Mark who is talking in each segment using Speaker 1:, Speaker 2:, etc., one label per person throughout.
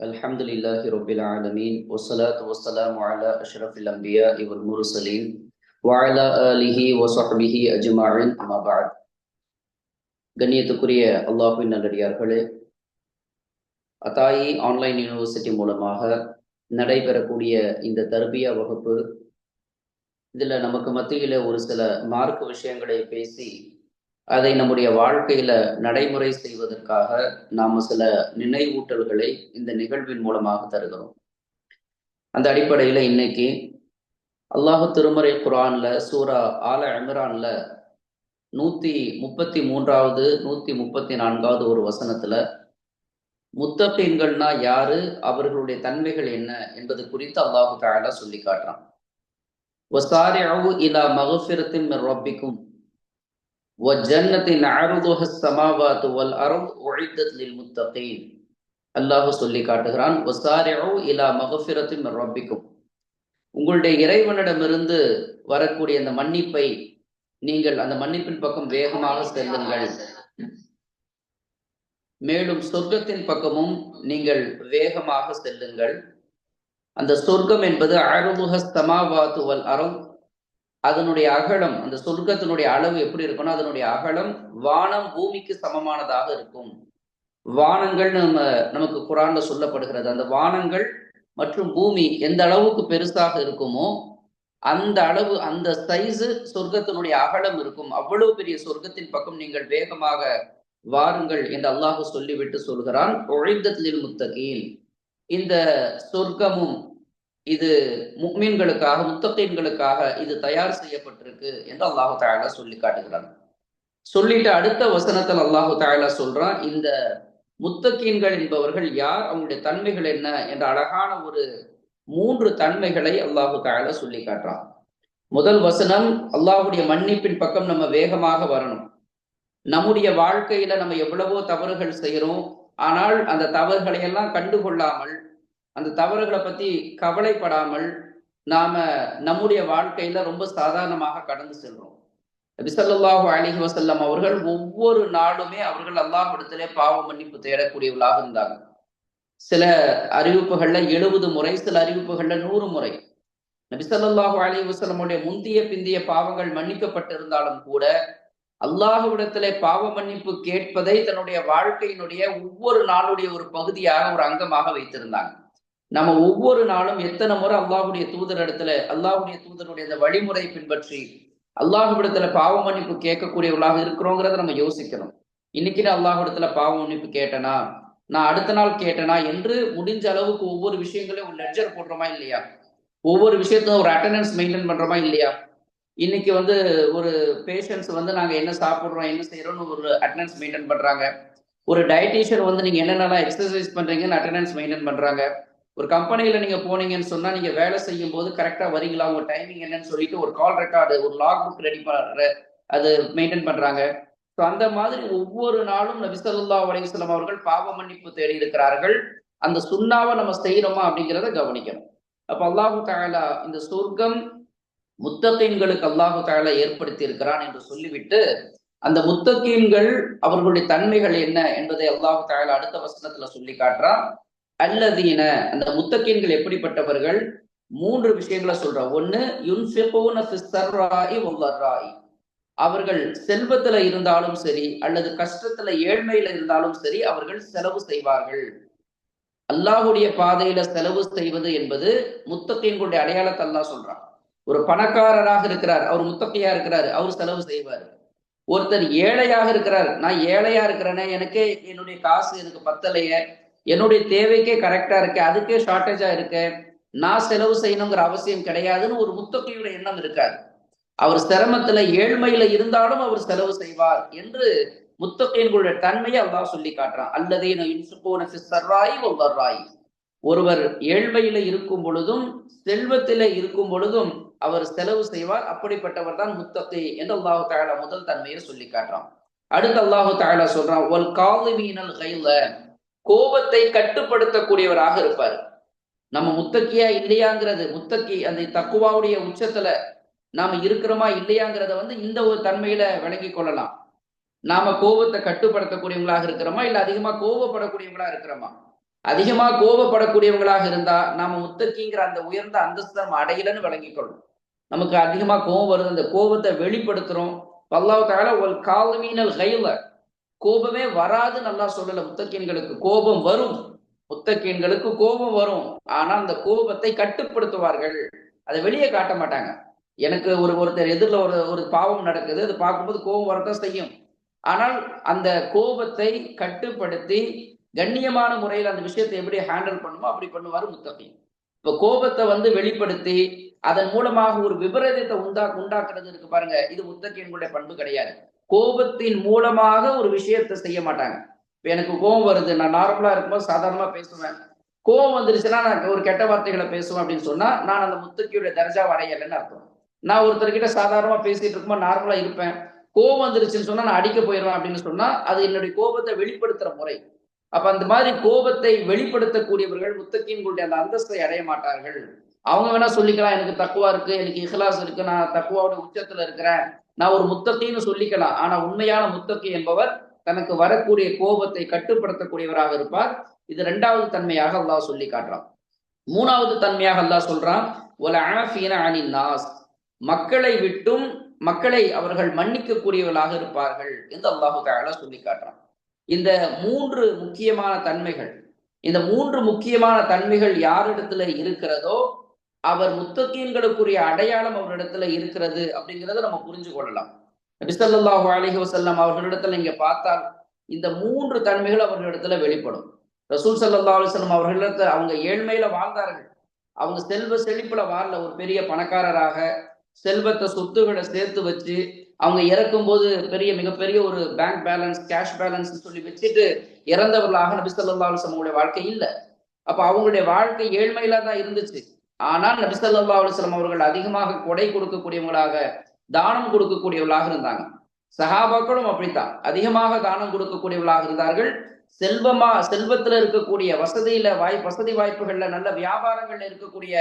Speaker 1: الحمد لله رب العالمين والصلاة والسلام على أشرف الأنبياء والمرسلين وعلى آله وصحبه أجمعين أما بعد கண்ணியத்துக்குரிய அல்லாஹுவின் நல்லடியார்களே அத்தாயி ஆன்லைன் யூனிவர்சிட்டி மூலமாக நடைபெறக்கூடிய இந்த தர்பியா வகுப்பு இதுல நமக்கு மத்தியில ஒரு சில மார்க் விஷயங்களை பேசி அதை நம்முடைய வாழ்க்கையில நடைமுறை செய்வதற்காக நாம சில நினைவூட்டல்களை இந்த நிகழ்வின் மூலமாக தருகிறோம். அந்த அடிப்படையில இன்னைக்கு அல்லாஹு திருமறை குரான்ல சூரா ஆல அமிரான்ல நூத்தி முப்பத்தி மூன்றாவது நூத்தி முப்பத்தி நான்காவது ஒரு வசனத்துல முத்தப்பீன்கள்னா யாரு? அவர்களுடைய தன்மைகள் என்ன? என்பது குறித்து அல்லாஹு தாலா சொல்லி காட்டுறான். இலா மகஃபிரத்தின் ரப்பிக்கும் من ربكم. சமாவாத்து عرضها السماوات உழைத்தத் லில் للمتقين. அல்லாஹ் சொல்லி காட்டுகிறான் வசாரிஉ இலா மகஃபிரத்தின் ரப்பிக்கும் உங்களுடைய இறைவனிடமிருந்து வரக்கூடிய அந்த மன்னிப்பை நீங்கள் அந்த மன்னிப்பின் பக்கம் வேகமாக செல்லுங்கள். மேலும் சொர்க்கத்தின் பக்கமும் நீங்கள் வேகமாக செல்லுங்கள். அந்த சொர்க்கம் என்பது அருமுக வல் அறம். அதனுடைய அகலம் அந்த சொர்க்கத்தினுடைய அளவு எப்படி இருக்கும்னா அதனுடைய அகலம் வானம் பூமிக்கு சமமானதாக இருக்கும். வானங்கள் நம்ம நமக்கு குரான்ல சொல்லப்படுகிறது. அந்த வானங்கள் மற்றும் பூமி எந்த அளவுக்கு பெருசாக இருக்குமோ அந்த அளவு அந்த சைஸு சொர்க்கத்தினுடைய அகலம் இருக்கும். அவ்வளவு பெரிய சொர்க்கத்தின் பக்கம் நீங்கள் வேகமாக வாருங்கள் என்று அல்லாஹு சொல்லிவிட்டு சொல்கிறான் ஒழிந்தத்தில் முத்தகீன். இந்த சொர்க்கமும் இது முக்மீன்களுக்காக முத்தகீன்களுக்காக இது தயார் செய்யப்பட்டிருக்கு என்று அல்லாஹு தாயலா சொல்லி காட்டுகிறான். சொல்லிட்டு அடுத்த வசனத்தில் அல்லாஹு தாயலா சொல்றான் இந்த முத்தகீன்கள் என்பவர்கள் யார் அவங்களுடைய தன்மைகள் என்ன என்ற அழகான ஒரு மூன்று தன்மைகளை அல்லாஹு தாயால சொல்லி காட்டுறான். முதல் வசனம் அல்லாஹுடைய மன்னிப்பின் பக்கம் நம்ம வேகமாக வரணும். நம்முடைய வாழ்க்கையில நம்ம எவ்வளவோ தவறுகள் செய்யறோம் ஆனால் அந்த தவறுகளை எல்லாம் கண்டுகொள்ளாமல் அந்த தவறுகளை பத்தி கவலைப்படாமல் நாம நம்முடைய வாழ்க்கையில ரொம்ப சாதாரணமாக கடந்து செல்றோம். நபிசல்லாஹு அலிஹி வசல்லம் அவர்கள் ஒவ்வொரு நாளுமே அவர்கள் அல்லாஹிடத்திலே பாவ மன்னிப்பு தேடக்கூடியவர்களாக இருந்தாங்க. சில அறிவிப்புகள்ல எழுபது முறை சில அறிவிப்புகள்ல நூறு முறை. நபிசல்லாஹு அலி வசல்லமுடைய முந்திய பிந்திய பாவங்கள் மன்னிக்கப்பட்டிருந்தாலும் கூட அல்லாஹுவிடத்திலே பாவ மன்னிப்பு கேட்பதை தன்னுடைய வாழ்க்கையினுடைய ஒவ்வொரு நாளுடைய ஒரு பகுதியாக ஒரு அங்கமாக வைத்திருந்தாங்க. நம்ம ஒவ்வொரு நாளும் எத்தனை முறை அல்லாஹுடைய தூதர் இடத்துல அல்லாஹுடைய தூதருடைய இந்த வழிமுறை பின்பற்றி அல்லாஹுவிடத்துல பாவ மன்னிப்பு கேட்கக்கூடியவர்களாக இருக்கிறோங்கிறத நம்ம யோசிக்கணும். இன்னைக்கு நான் அல்லாஹுடத்துல பாவ மன்னிப்பு கேட்டனா? நான் அடுத்த நாள் கேட்டனா? என்று முடிஞ்ச அளவுக்கு ஒவ்வொரு விஷயங்களையும் ஒரு லெட்ஜர் போடுறோமா இல்லையா? ஒவ்வொரு விஷயத்தையும் ஒரு அட்டண்டன்ஸ் மெயின்டைன் பண்றோமா இல்லையா? இன்னைக்கு வந்து ஒரு பேஷண்ட்ஸ் வந்து நாங்கள் என்ன சாப்பிட்றோம் என்ன செய்யறோம்னு ஒரு அட்டண்டன்ஸ் மெயின்டைன் பண்ணுறாங்க ஒரு டயட்டீஷியன் வந்து நீங்கள் என்னென்னலாம் எக்ஸசைஸ் பண்ணுறீங்கன்னு அட்டண்டன்ஸ் மெயின்டைன் பண்ணுறாங்க ஒரு கம்பெனியில் நீங்கள் போனீங்கன்னு சொன்னால் நீங்கள் வேலை செய்யும் போது கரெக்டாக வரீங்களா? உங்கள் டைமிங் என்னன்னு சொல்லிட்டு ஒரு கால் ரெக்கார்டு ஒரு லாக் புக் ரெடி பண்ணுற அது மெயின்டைன் பண்ணுறாங்க ஸோ அந்த மாதிரி ஒவ்வொரு நாளும் நபிசல்லா அலிஸ்லாம் அவர்கள் பாவ மன்னிப்பு தேடி இருக்கிறார்கள். அந்த சுண்ணாவை நம்ம செய்யறோமா அப்படிங்கிறத கவனிக்கணும். அப்போ அல்லாஹு தாலா இந்த சொர்க்கம் முத்தகீன்களுக்கு அல்லாஹு தாலா ஏற்படுத்தி இருக்கிறான் என்று சொல்லிவிட்டு அந்த முத்தகீன்கள் அவர்களுடைய தன்மைகள் என்ன என்பதை அல்லாஹு தாலா அடுத்த வசனத்துல சொல்லி காட்டுறான். அல்லதீன அந்த முத்தகீன்கள் எப்படிப்பட்டவர்கள்? மூன்று விஷயங்களை சொல்ற ஒண்ணு அவர்கள் செல்வத்துல இருந்தாலும் சரி அல்லது கஷ்டத்துல ஏழ்மையில இருந்தாலும் சரி அவர்கள் செலவு செய்வார்கள். அல்லாஹுடைய பாதையில செலவு செய்வது என்பது முத்தகீன்களுடைய அடையாளத்தை அல்லாஹ் சொல்றான். ஒரு பணக்காரராக இருக்கிறார். அவர் முத்தகையா இருக்கிறாரு. அவர் செலவு செய்வார். ஒருத்தர் ஏழையாக இருக்கிறார். நான் ஏழையா இருக்கிறேனே எனக்கே என்னுடைய காசு எனக்கு பத்தலையே என்னுடைய தேவைக்கே கரெக்டா இருக்கு அதுக்கே ஷார்டேஜா இருக்கு நான் செலவு செய்யணுங்கிற அவசியம் கிடையாதுன்னு ஒரு முத்தகையோட எண்ணம் இருக்கார் அவர் சிரமத்துல ஏழ்மையில இருந்தாலும் அவர் செலவு செய்வார் என்று முத்தகையின்களுடைய தன்மையை அல்லாஹ் சொல்லி காட்டுறான். அல்லதே சர்ராய் ஒருவர் ஏழ்மையில இருக்கும் பொழுதும் செல்வத்தில இருக்கும் பொழுதும் அவர் செலவு செய்வார். அப்படிப்பட்டவர் தான் முத்தத்தை என்று அல்லாஹு தாலா முதல் தன்மையை சொல்லி காட்டுறான். அடுத்து அல்லாஹு தாலா சொல்றான் ஒல் காலுமீனல் கைல கோபத்தை கட்டுப்படுத்தக்கூடியவராக இருப்பார். நம்ம முத்தக்கியா இல்லையாங்கிறது முத்தக்கி அந்த தக்குவாவுடைய உச்சத்துல நாம இருக்கிறோமா இல்லையாங்கிறத வந்து இந்த ஒரு தன்மையில விளங்கி கொள்ளலாம். நாம கோபத்தை கட்டுப்படுத்தக்கூடியவங்களாக இருக்கிறோமா இல்ல அதிகமா கோபப்படக்கூடியவங்களா இருக்கிறோமா? அதிகமா கோபப்படக்கூடியவங்களாக இருந்தா நாம முத்தக்கிங்கிற அந்த உயர்ந்த அந்தஸ்து நம்ம அடையலன்னு விளங்கிக்கொள்ளும் நமக்கு அதிகமாக கோபம் வருது. அந்த கோபத்தை வெளிப்படுத்துகிறோம் பல்லாவுக்காக ஒரு காலமீனல் கைல. கோபமே வராது நல்லா சொல்லல. முத்தக்கீன்களுக்கு கோபம் வரும். முத்தக்கீன்களுக்கு கோபம் வரும். ஆனா அந்த கோபத்தை கட்டுப்படுத்துவார்கள். அதை வெளியே காட்ட மாட்டாங்க. எனக்கு ஒரு ஒருத்தர் எதிரில் ஒரு ஒரு பாவம் நடக்குது. அது பார்க்கும்போது கோபம் வரத்தான் செய்யும். ஆனால் அந்த கோபத்தை கட்டுப்படுத்தி கண்ணியமான முறையில் அந்த விஷயத்தை எப்படி ஹேண்டில் பண்ணுமோ அப்படி பண்ணுவார் முத்தகி இப்போ கோபத்தை வந்து வெளிப்படுத்தி அதன் மூலமாக ஒரு விபரீதத்தை உண்டா உண்டாக்குறது இருக்கு பாருங்க. இது முத்தகியனுடைய பண்பு கிடையாது. கோபத்தின் மூலமாக ஒரு விஷயத்தை செய்ய மாட்டாங்க. இப்ப எனக்கு கோபம் வருது. நான் நார்மலா இருக்கும்போது சாதாரணமா பேசுவேன். கோபம் வந்துருச்சுன்னா நான் ஒரு கெட்ட வார்த்தைகளை பேசுவேன் அப்படின்னு சொன்னா நான் அந்த முத்தக்கியுடைய தர்ஜா அடையலைன்னு அர்த்தம். நான் ஒருத்தர்கிட்ட சாதாரணமா பேசிட்டு இருக்கும்போது நார்மலா இருப்பேன். கோபம் வந்துருச்சுன்னு சொன்னா நான் அடிக்க போயிடுவேன் அப்படின்னு சொன்னா அது என்னுடைய கோபத்தை வெளிப்படுத்துற முறை. அப்ப அந்த மாதிரி கோபத்தை வெளிப்படுத்தக்கூடியவர்கள் முத்தக்கீன்களுடைய அந்த அந்தஸ்தை அடைய மாட்டார்கள். அவங்க வேணா சொல்லிக்கலாம் எனக்கு தக்குவா இருக்கு எனக்கு இஹ்லாஸ் இருக்கு நான் தக்குவாவோட உச்சத்துல இருக்கிறேன். நான் ஒரு முத்தத்தின்னு சொல்லிக்கலாம். ஆனா உண்மையான முத்தத்தி என்பவர் தனக்கு வரக்கூடிய கோபத்தை கட்டுப்படுத்தக்கூடியவராக இருப்பார். இது ரெண்டாவது தன்மையாக அல்லாஹ் சொல்லி காட்டுறான். மூணாவது தன்மையாக அல்லாஹ் சொல்றான் ஒல ஆஃபீன அனின் நாஸ். மக்களை விட்டும் மக்களை அவர்கள் மன்னிக்கக்கூடியவர்களாக இருப்பார்கள் என்று அல்லாஹு தாலா சொல்லி காட்டுறான். இந்த மூன்று முக்கியமான தன்மைகள் இந்த மூன்று முக்கியமான தன்மைகள் யாரிடத்துல இருக்கிறதோ அவர் முத்தகீன்களுக்குரிய அடையாளம் அவரிடத்துல இருக்கிறது அப்படிங்கிறத நம்ம புரிஞ்சு கொள்ளலாம். நபிசல்லாஹு அலிஹி வசல்லாம் அவர்களிடத்துல இங்க பார்த்தால் இந்த மூன்று தன்மைகள் அவர்களிடத்துல வெளிப்படும். ரசூல் சல்லா அலிஸ்லாம் அவர்களிடத்துல அவங்க ஏழ்மையில வாழ்ந்தார்கள். அவங்க செல்வ செழிப்புல வாழல ஒரு பெரிய பணக்காரராக செல்வத்தை சொத்துகளை சேர்த்து வச்சு அவங்க இறக்கும் போது பெரிய மிகப்பெரிய ஒரு பேங்க் பேலன்ஸ் கேஷ் பேலன்ஸ் சொல்லி வச்சுட்டு இறந்தவர்களாக நபி சொல்லா அலுவலமுடைய வாழ்க்கை இல்லை. அப்ப அவங்களுடைய வாழ்க்கை ஏழ்மையில தான் இருந்துச்சு. ஆனால் நபிசல்லா அலுவலம் அவர்கள் அதிகமாக கொடை கொடுக்கக்கூடியவங்களாக தானம் கொடுக்கக்கூடியவர்களாக இருந்தாங்க. சஹாபாக்களும் அப்படித்தான். அதிகமாக தானம் கொடுக்கக்கூடியவர்களாக இருந்தார்கள். செல்வமா செல்வத்துல இருக்கக்கூடிய வசதியில வாய் வசதி வாய்ப்புகள்ல நல்ல வியாபாரங்கள்ல இருக்கக்கூடிய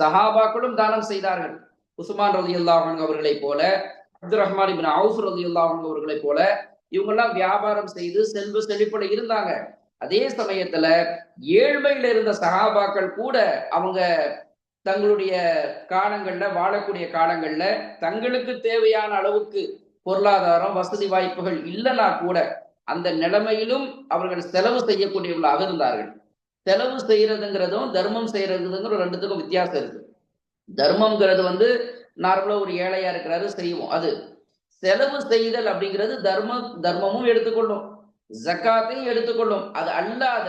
Speaker 1: சஹாபாக்களும் தானம் செய்தார்கள். உஸ்மான் ரதி அல்லாஹன் அவர்களை போல அப்துல் ரஹ்மான் இபின் அவுஃப் ரதி அல்லாஹன் அவர்களை போல இவங்கெல்லாம் வியாபாரம் செய்து செல்வ செழிப்புல இருந்தாங்க. அதே சமயத்துல ஏழ்மையில இருந்த சகாபாக்கள் கூட அவங்க தங்களுடைய காலங்கள்ல வாழக்கூடிய காலங்கள்ல தங்களுக்கு தேவையான அளவுக்கு பொருளாதாரம் வசதி வாய்ப்புகள் இல்லைனா கூட அந்த நிலைமையிலும் அவர்கள் செலவு செய்யக்கூடியவர்களாக இருந்தார்கள். செலவு செய்யறதுங்கிறதும் தர்மம் செய்யறதுங்கிற ரெண்டுத்துக்கும் வித்தியாசம் இருக்கு. தர்மம்ங்கிறது வந்து நார்மலா ஒரு ஏழையா இருக்கிறாரு செய்வோம். அது செலவு செய்தல் அப்படிங்கிறது தர்ம தர்மமும் எடுத்துக்கொள்ளும். ஜக்காத்தையும் எடுத்துக்கொள்ளும். அது அல்லாத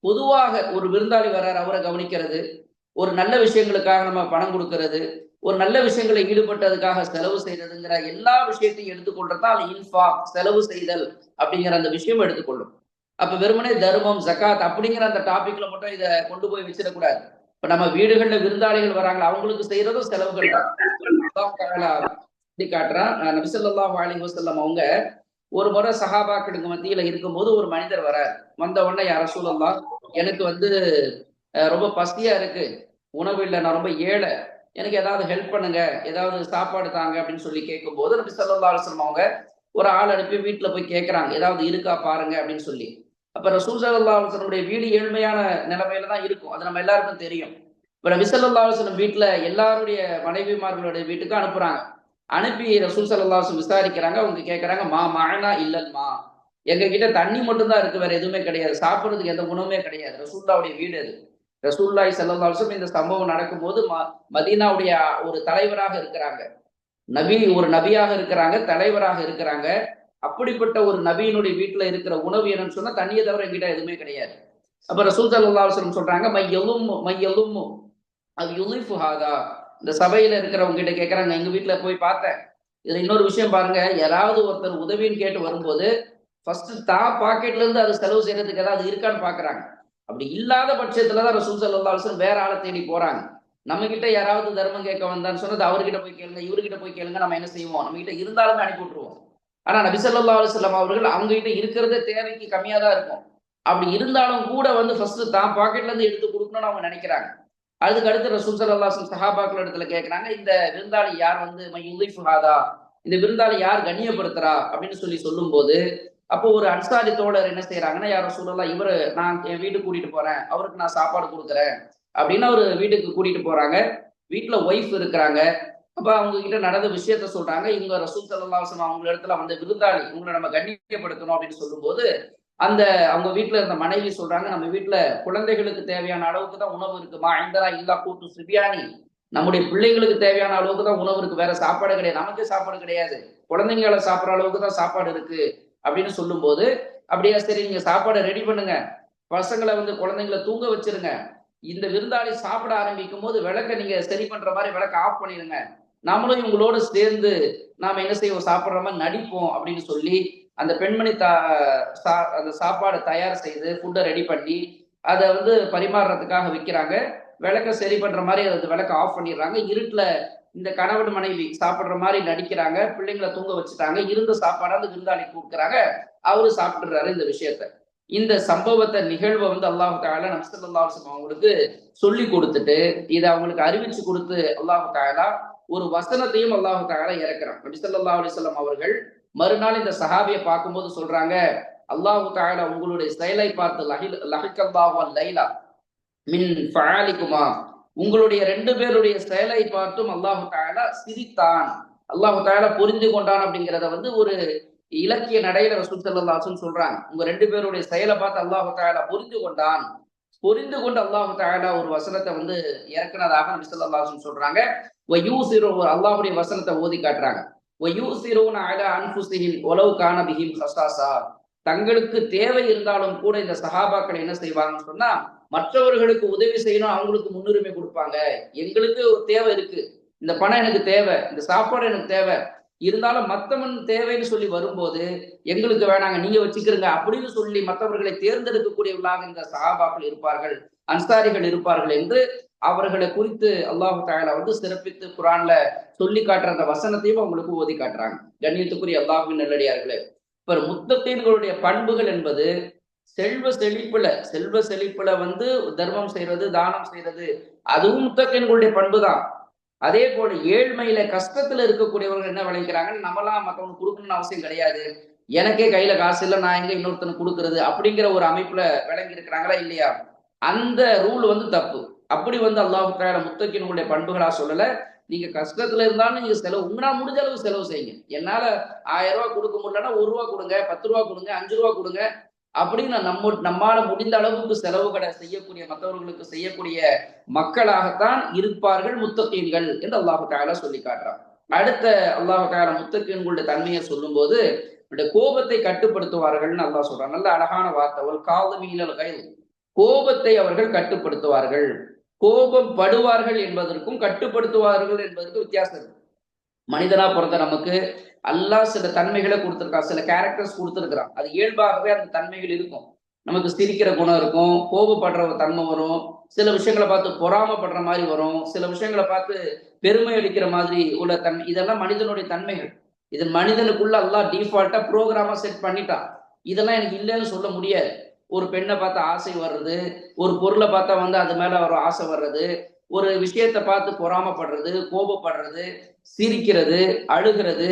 Speaker 1: பொதுவாக ஒரு விருந்தாளி வர்றார் அவரை கவனிக்கிறது. ஒரு நல்ல விஷயங்களுக்காக நம்ம பணம் கொடுக்கறது ஒரு நல்ல விஷயங்களை ஈடுபட்டதுக்காக செலவு செய்யறதுங்கிற எல்லா விஷயத்தையும் எடுத்துக்கொள்றதா அது இன்ஃபா செலவு செய்தல் அப்படிங்கிற அந்த விஷயம் எடுத்துக்கொள்ளும். அப்ப வெறுமனே தர்மம் ஜக்காத் அப்படிங்கிற அந்த டாபிக்ல மட்டும் இதை கொண்டு போய் வச்சிடக்கூடாது. இப்ப நம்ம வீடுகள்ல விருந்தாளிகள் வராங்க அவங்களுக்கு செய்யறதும் செலவுகள் தான். காட்டுறான் நபிசல்லா அலி வசல்லம் அவங்க ஒரு முறை சஹாபாக்களுக்கு மத்தியில இருக்கும்போது ஒரு மனிதர் வரார். வந்த உடனே யார சூழல்லாம் எனக்கு வந்து ரொம்ப பசியா இருக்கு. உணவு இல்லை நான் ரொம்ப ஏழை. எனக்கு ஏதாவது ஹெல்ப் பண்ணுங்க ஏதாவது சாப்பாடு தாங்க அப்படின்னு சொல்லி கேட்கும் போது நபி சொல்லா அலுவலம் அவங்க ஒரு ஆள் அனுப்பி வீட்டுல போய் கேட்கறாங்க ஏதாவது இருக்கா பாருங்க அப்படின்னு சொல்லி. அப்போ ரசூல் சல்லா அலுவலனுடைய வீடு ஏழ்மையான நிலைமையில தான் இருக்கும். அது நம்ம எல்லாருக்கும் தெரியும். இப்போ நபி சல்லா அலுவலம் வீட்டுல எல்லாருடைய மனைவிமார்களுடைய வீட்டுக்கு அனுப்புறாங்க. அனுப்பி ரசூல் சல்லா விசாரிக்கிறாங்க அவங்க கேட்கறாங்க மா மழனா இல்லல்மா எங்க கிட்ட தண்ணி மட்டும்தான் இருக்கு வேற எதுவுமே கிடையாது. சாப்பிட்றதுக்கு எந்த உணவுமே கிடையாது. ரசூல்லாவுடைய வீடு அது. ரசூல்லாய் சல்லாஹம் இந்த சம்பவம் நடக்கும்போது ம மதீனாவுடைய ஒரு தலைவராக இருக்கிறாங்க. நபி ஒரு நபியாக இருக்கிறாங்க தலைவராக இருக்கிறாங்க. அப்படிப்பட்ட ஒரு நபியினுடைய வீட்டுல இருக்கிற உணவு என்னன்னு சொன்னா தண்ணியை தவிர எங்கிட்ட எதுவுமே கிடையாது. அப்ப ரசூல் சல்லாஹம் சொல்றாங்க மையலும் மையலும் அது யுலிஃபுஹாதா இந்த சபையில இருக்கிறவங்க கிட்ட கேட்கறாங்க எங்க வீட்டுல போய் பார்த்தேன். இதுல இன்னொரு விஷயம் பாருங்க யாராவது ஒருத்தர் உதவின்னு கேட்டு வரும்போது ஃபர்ஸ்ட் தா பாக்கெட்ல இருந்து அது செலவு செய்யறதுக்கு ஏதாவது இருக்கான்னு பாக்குறாங்க. அப்படி இல்லாத பட்சத்துலதான் ரசூல் சல்லா வேற ஆளை தேடி போறாங்க. நம்ம கிட்ட யாராவது தர்மம் கேட்க வந்தான்னு சொன்னது அவர்கிட்ட போய் கேளுங்க இவர்கிட்ட போய் கேளுங்க நம்ம என்ன செய்வோம்? நம்ம கிட்ட இருந்தாலுமே அனுப்பி விட்டுருவோம். ஆனா நபிசல்லா அலுவலம் அவர்கள் அவங்க கிட்ட இருக்கிறதே தேவைக்கு கம்மியா தான் இருக்கும். அப்படி இருந்தாலும் கூட வந்து ஃபர்ஸ்ட் தான் பாக்கெட்ல இருந்து எடுத்து கொடுக்கணும்னு அவங்க நினைக்கிறாங்க. அதுக்கு அடுத்து ரசூல் சல்லாஹன் சஹாபாக்கள் இடத்துல கேட்கிறாங்க இந்த விருந்தாளி யார் வந்து? யுதிஃபுஹாதா இந்த விருந்தாளி யார் கண்ணியப்படுத்துறா அப்படின்னு சொல்லி சொல்லும்போது அப்போ ஒரு அன்சாரி தோழர் என்ன செய்யறாங்கன்னா யாரும் சொல்லலாம் இவரு நான் என் வீட்டுக்கு கூட்டிட்டு போறேன். அவருக்கு நான் சாப்பாடு கொடுக்குறேன். அப்படின்னு அவர் வீட்டுக்கு கூட்டிட்டு போறாங்க. வீட்டுல ஒய்ஃப் இருக்கிறாங்க. அப்ப அவங்க கிட்ட நடந்த விஷயத்த சொல்றாங்க. இவங்க ரசூல் சல்லாசம் அவங்க இடத்துல வந்து விருந்தாளி இவங்களை நம்ம கண்ணியப்படுத்தணும் அப்படின்னு சொல்லும்போது அந்த அவங்க வீட்டுல இருந்த மனைவி சொல்றாங்க நம்ம வீட்டுல குழந்தைகளுக்கு தேவையான அளவுக்கு தான் உணவு இருக்குமா ஐந்தரா இல்லா கூட்டு சிபியானி. நம்முடைய பிள்ளைங்களுக்கு தேவையான அளவுக்கு தான் உணவு இருக்கு. வேற சாப்பாடு கிடையாது. நமக்கே சாப்பாடு கிடையாது. குழந்தைங்களை சாப்பிட்ற அளவுக்கு தான் சாப்பாடு இருக்கு. அப்படின்னு சொல்லும்போது அப்படியா சரி நீங்க சாப்பாடை ரெடி பண்ணுங்க. பசங்களை வந்து குழந்தைங்களை தூங்க வச்சிருங்க. இந்த விருந்தாளி சாப்பிட ஆரம்பிக்கும் போது விளக்க நீங்க சரி பண்ற மாதிரி விளக்க ஆஃப் பண்ணிருங்க நம்மளும் இவங்களோட சேர்ந்து நாம என்ன செய்வோம்? சாப்பிட்ற மாதிரி நடிப்போம் அப்படின்னு சொல்லி அந்த பெண்மணி தா சா அந்த சாப்பாடை தயார் செய்து ஃபுட்டை ரெடி பண்ணி அதை வந்து பரிமாறுறதுக்காக விற்கிறாங்க விளக்க சரி பண்ற மாதிரி அது விளக்க ஆஃப் பண்ணிடுறாங்க. இருட்டில் இந்த கணவன் மனைவி சாப்பிடுற மாதிரி நடிக்கிறாங்க பிள்ளைங்களை தூங்க வச்சுட்டாங்க இருந்த சாப்பாடு அந்த விருந்தாளி கொடுக்குறாங்க அவரு சாப்பிட்டுறாரு இந்த விஷயத்த. இந்த சம்பவத்தை நிகழ்வை வந்து அல்லாஹு தாலா நம்சல்லாசம் அவங்களுக்கு சொல்லி கொடுத்துட்டு இதை அவங்களுக்கு அறிவிச்சு கொடுத்து அல்லாஹு தாலா ஒரு வசனத்தையும் அல்லாஹு தாலா இறக்குறான். நபிசல்லா அலிசல்லாம் அவர்கள் மறுநாள் இந்த சஹாபியை பார்க்கும்போது சொல்றாங்க அல்லாஹு தாலா உங்களுடைய செயலை பார்த்து லஹில் லஹிகல்லாஹு லைலா மின் ஃபஆலிக்குமா உங்களுடைய ரெண்டு பேருடைய செயலை பார்த்தும் அல்லாஹு தாலா சிரித்தான். அல்லாஹு தாலா புரிந்து கொண்டான் அப்படிங்கிறத வந்து ஒரு இலக்கிய நடையில ரசூல் சல்லாஹும் சொல்றாங்க. உங்க ரெண்டு பேருடைய செயலை பார்த்து அல்லாஹு தாலா புரிந்து கொண்டான். புரிந்து கொண்டு அல்லாஹு தாலா ஒரு வசனத்தை வந்து இறக்குனதாக நபி சொல்லாஹும் சொல்றாங்க. ஒரு அல்லாஹுடைய வசனத்தை ஓதி காட்டுறாங்க. தங்களுக்கு தேவை இருந்தாலும் கூட இந்த சகாபாக்கள் என்ன செய்வாங்கன்னு சொன்னா மற்றவர்களுக்கு உதவி செய்யணும் அவங்களுக்கு முன்னுரிமை கொடுப்பாங்க. எங்களுக்கு ஒரு தேவை இருக்கு. இந்த பணம் எனக்கு தேவை இந்த சாப்பாடு எனக்கு தேவை. இருந்தாலும் மத்தவன் தேவைன்னு சொல்லி வரும்போது எங்களுக்கு வேணாங்க நீங்க வச்சுக்கிறங்க அப்படின்னு சொல்லி மற்றவர்களை தேர்ந்தெடுக்கக்கூடியவர்களாக இந்த சகாபாக்கள் இருப்பார்கள் அன்சாரிகள் இருப்பார்கள் என்று அவர்களை குறித்து அல்லாஹு தாயலா வந்து சிறப்பித்து குரான்ல சொல்லி காட்டுற அந்த வசனத்தையும் அவங்களுக்கு ஓதி காட்டுறாங்க. கண்ணியத்துக்குரிய அல்லாஹுவின் நல்லடியார்களே இப்ப முத்தத்தீன்களுடைய பண்புகள் என்பது செல்வ செழிப்புல செல்வ செழிப்புல வந்து தர்மம் செய்யறது தானம் செய்யறது அதுவும் முத்தக்கீன்களுடைய பண்பு தான் அதே போல ஏழ்மையில கஷ்டத்துல இருக்கக்கூடியவர்கள் என்ன விளைக்கிறாங்கன்னு நம்மளாம் மற்றவங்க கொடுக்கணும்னு அவசியம் கிடையாது. எனக்கே கையில காசு இல்லை நான் எங்க இன்னொருத்தனுக்கு கொடுக்கறது அப்படிங்கிற ஒரு அமைப்புல விளங்கி இருக்கிறாங்களா இல்லையா? அந்த ரூல் வந்து தப்பு. அப்படி வந்து அல்லாஹு தால முத்தக்கினுடைய பண்புகளா சொல்லல. நீங்க கஷ்டத்துல இருந்தாலும் நீங்க செலவு உங்களால் முடிஞ்ச அளவு செலவு செய்யுங்க. என்னால ஆயிரம் ரூபாய் கொடுக்க முடியலன்னா ஒரு ரூபா கொடுங்க பத்து ரூபா கொடுங்க அஞ்சு ரூபா கொடுங்க அப்படின்னு நம்ம நம்மால முடிந்த அளவுக்கு செலவுகளை செய்யக்கூடிய மற்றவர்களுக்கு செய்யக்கூடிய மக்களாகத்தான் இருப்பார்கள் முத்தகீன்கள் என்று அல்லாஹு தாலா சொல்லி காட்டுறான். அடுத்த அல்லாஹு தாலா முத்தகீன்களுடைய தன்மையை சொல்லும் போது கோபத்தை கட்டுப்படுத்துவார்கள்னு அல்லாஹ் சொல்றான். நல்ல அழகான வார்த்தை. ஒரு காதமீனல் கோபத்தை அவர்கள் கட்டுப்படுத்துவார்கள். கோபம் படுவார்கள் என்பதற்கும் கட்டுப்படுத்துவார்கள் என்பதற்கும் வித்தியாசம் இருக்கு. மனிதனா பிறந்த நமக்கு அல்லாஹ் சில தன்மைகளை கொடுத்துருக்கான் சில கேரக்டர்ஸ் கொடுத்துருக்கிறான். அது இயல்பாகவே அந்த தன்மைகள் இருக்கும். நமக்கு சிரிக்கிற குணம் இருக்கும் கோபப்படுற தன்மை வரும் சில விஷயங்களை பார்த்து பொறாமப்படுற மாதிரி வரும் சில விஷயங்களை பார்த்து பெருமை அளிக்கிற மாதிரி உள்ள தன்மை இதெல்லாம் மனிதனுடைய தன்மைகள். இது மனிதனுக்குள்ள எல்லாம் டிஃபால்ட்டா ப்ரோக்ராமா செட் பண்ணிட்டான். இதெல்லாம் எனக்கு இல்லைன்னு சொல்ல முடியாது. ஒரு பெண்ணை பார்த்தா ஆசை வர்றது ஒரு பொருளை பார்த்தா வந்து அது மேல வர ஆசை வர்றது ஒரு விஷயத்தை பார்த்து பொறாமப்படுறது கோபப்படுறது சிரிக்கிறது அழுகிறது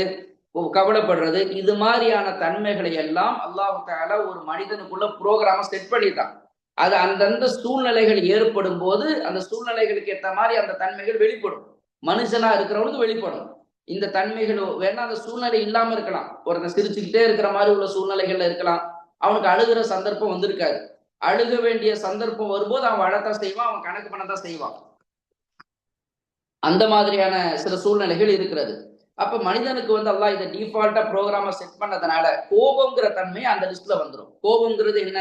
Speaker 1: கவலைப்படுறது இது மாதிரியான தன்மைகளை எல்லாம் அல்லாஹால ஒரு மனிதனுக்குள்ள ப்ரோக்ராம செட் பண்ணிட்டான். அது அந்தந்த சூழ்நிலைகள் ஏற்படும் போது அந்த சூழ்நிலைகளுக்கு ஏற்ற மாதிரி அந்த தன்மைகள் வெளிப்படும். மனுஷனா இருக்கிறவனுக்கு வெளிப்படும். இந்த தன்மைகள் வேணா அந்த சூழ்நிலை இல்லாம இருக்கலாம். ஒருத்தன் சிரிச்சுக்கிட்டே இருக்கிற மாதிரி உள்ள சூழ்நிலைகள்ல இருக்கலாம். அவனுக்கு அழுகிற சந்தர்ப்பம் வந்திருக்காரு அழுக வேண்டிய சந்தர்ப்பம் வரும்போது அவன் அழத்தான் செய்வான் அவன் கணக்கு பண்ணதான் செய்வான். அந்த மாதிரியான சில சூழ்நிலைகள் இருக்கிறது. அப்ப மனிதனுக்கு வந்து அல்லா இதை டிஃபால்ட்டா ப்ரோக்ராம செட் பண்ணதுனால கோபங்கிற தன்மை அந்த லிஸ்ட்ல வந்துடும் கோபங்கிறது என்ன?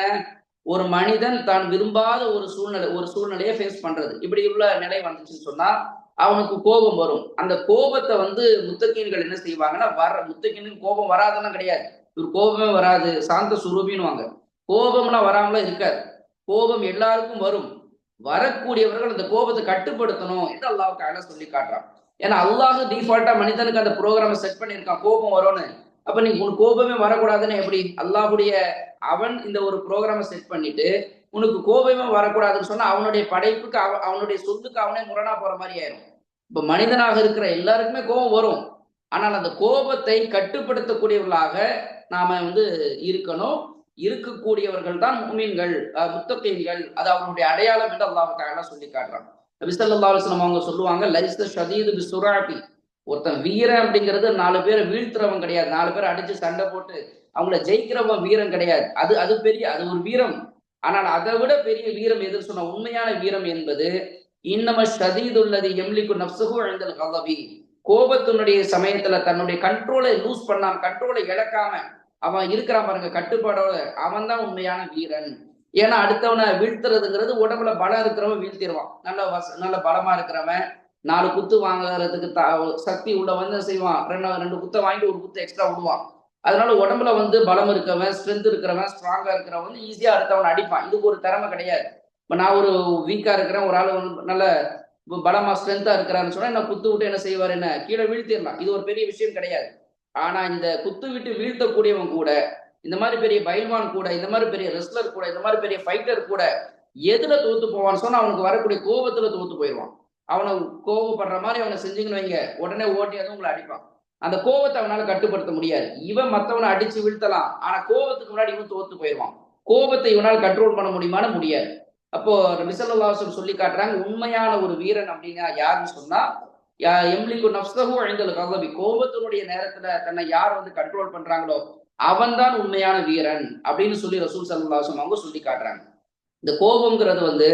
Speaker 1: ஒரு மனிதன் தான் விரும்பாத ஒரு சூழ்நிலை ஒரு சூழ்நிலையை ஃபேஸ் பண்றது. இப்படி உள்ள நிலை வந்துச்சுன்னு சொன்னா அவனுக்கு கோபம் வரும். அந்த கோபத்தை வந்து முத்தக்கீன்கள் என்ன செய்வாங்கன்னா வர முத்தக்கீனுக்கு கோபம் வராதெல்லாம் கிடையாது. ஒரு கோபமே வராது சாந்த சுரூபின்னு வாங்க கோபம்லாம் வராமலாம் இருக்காது. கோபம் எல்லாருக்கும் வரும். வரக்கூடியவர்கள் அந்த கோபத்தை கட்டுப்படுத்தணும் என்று அல்லாவுக்கு சொல்லி காட்டுறான். ஏன்னா அல்லாஹ் டிஃபால்ட்டா மனிதனுக்கு அந்த ப்ரோக்ராமை செட் பண்ணியிருக்கான். கோபம் வரும்னு. அப்ப நீ உனக்கு கோபமே வரக்கூடாதுன்னு எப்படி? அல்லாஹுடைய அவன் இந்த ஒரு ப்ரோக்ராமை செட் பண்ணிட்டு உனக்கு கோபமே வரக்கூடாதுன்னு சொன்னா அவனுடைய படைப்புக்கு அவ அவனுடைய சொத்துக்கு அவனே முரணா போற மாதிரி ஆயிரும். இப்ப மனிதனாக இருக்கிற எல்லாருக்குமே கோபம் வரும். ஆனால் அந்த கோபத்தை கட்டுப்படுத்தக்கூடியவர்களாக நாம வந்து இருக்கணும். இருக்கக்கூடியவர்கள் தான் முமீன்கள் முத்தகீன்கள். அது அவருடைய அடையாளம் என்று அல்லாஹால சொல்லி காட்டுறான். நபிசல்லா அலுவலம் அவங்க சொல்லுவாங்க லைஸ் ஷதீது சுராபி. ஒருத்தன் வீரன் அப்படிங்கிறது நாலு பேரை வீழ்த்துறவன் கிடையாது. நாலு பேர் அடிச்சு சண்டை போட்டு அவங்கள ஜெயிக்கிறவன் வீரம் கிடையாது. அது அது பெரிய அது ஒரு வீரம். ஆனால் அதை விட பெரிய வீரம் எதிர் சொன்ன உண்மையான வீரம் என்பது இன்னம ஷதீதுள்ளது எம்லிக்கு நப்சுகு அழுந்தல் கலவி கோபத்தினுடைய சமயத்துல தன்னுடைய கண்ட்ரோலை லூஸ் பண்ணாம கண்ட்ரோலை இழக்காம அவன் இருக்கிறான் பாருங்க கட்டுப்பாடோட அவன் தான் உண்மையான வீரன். ஏன்னா அடுத்தவனை வீழ்த்துறதுங்கிறது உடம்புல பலம் இருக்கிறவன் வீழ்த்திடுவான். நல்ல வச நல்ல பலமா இருக்கிறவன். நாலு குத்து வாங்குறதுக்கு த சக்தி உள்ள வந்து செய்வான்? ரெண்டு ரெண்டு குத்தை வாங்கிட்டு ஒரு குத்து எக்ஸ்ட்ரா விடுவான். அதனால உடம்புல வந்து பலம் இருக்கிறவன் ஸ்ட்ரென்த் இருக்கிறவன் ஸ்ட்ராங்கா இருக்கிறவன் வந்து ஈஸியா அடுத்தவன் அடிப்பான். இதுக்கு ஒரு திறமை கிடையாது. இப்போ நான் ஒரு வீக்கா இருக்கிறேன் ஒரு ஆள் நல்ல பலமா ஸ்ட்ரென்த்தா இருக்கிறான்னு சொன்னா என்ன குத்து விட்டு என்ன செய்வார்? என்ன? கீழே வீழ்த்திடலாம். இது ஒரு பெரிய விஷயம் கிடையாது. ஆனா இந்த குத்து விட்டு வீழ்த்தக்கூடியவன் கூட இந்த மாதிரி பெரிய பைல்வான் கூட இந்த மாதிரி பெரிய ரெஸ்லர் கூட இந்த மாதிரி பெரிய ஃபைட்டர் கூட எதுல தோத்து போவான்னு சொன்னா அவனுக்கு வரக்கூடிய கோபத்துல தோத்து போயிடுவான். அவனை கோவப்படுற மாதிரி அவனை செஞ்சுங்கன்னு வைங்க. உடனே ஓட்டி உங்களை அடிப்பான். அந்த கோபத்தை அவனால கட்டுப்படுத்த முடியாது. இவன் மத்தவனை அடிச்சு வீழ்த்தலாம். ஆனா கோபத்துக்கு முன்னாடி இவன் தோத்து போயிடுவான். கோபத்தை இவனால் கண்ட்ரோல் பண்ண முடியுமான்னு முடியாது. அப்போ மிசல்லாசம் சொல்லி காட்டுறாங்க உண்மையான ஒரு வீரன் அப்படின்னா யாருன்னு சொன்னா எம்லிக்கு நப்சகு அழிந்தல் கலவி கோபத்தினுடைய நேரத்துல தன்னை யார் வந்து கண்ட்ரோல் பண்றாங்களோ அவன் தான் உண்மையான வீரன் அப்படின்னு சொல்லி ரசூல் சல்லாசம் அவங்க சொல்லி காட்டுறாங்க. இந்த கோபம்ங்கிறது வந்து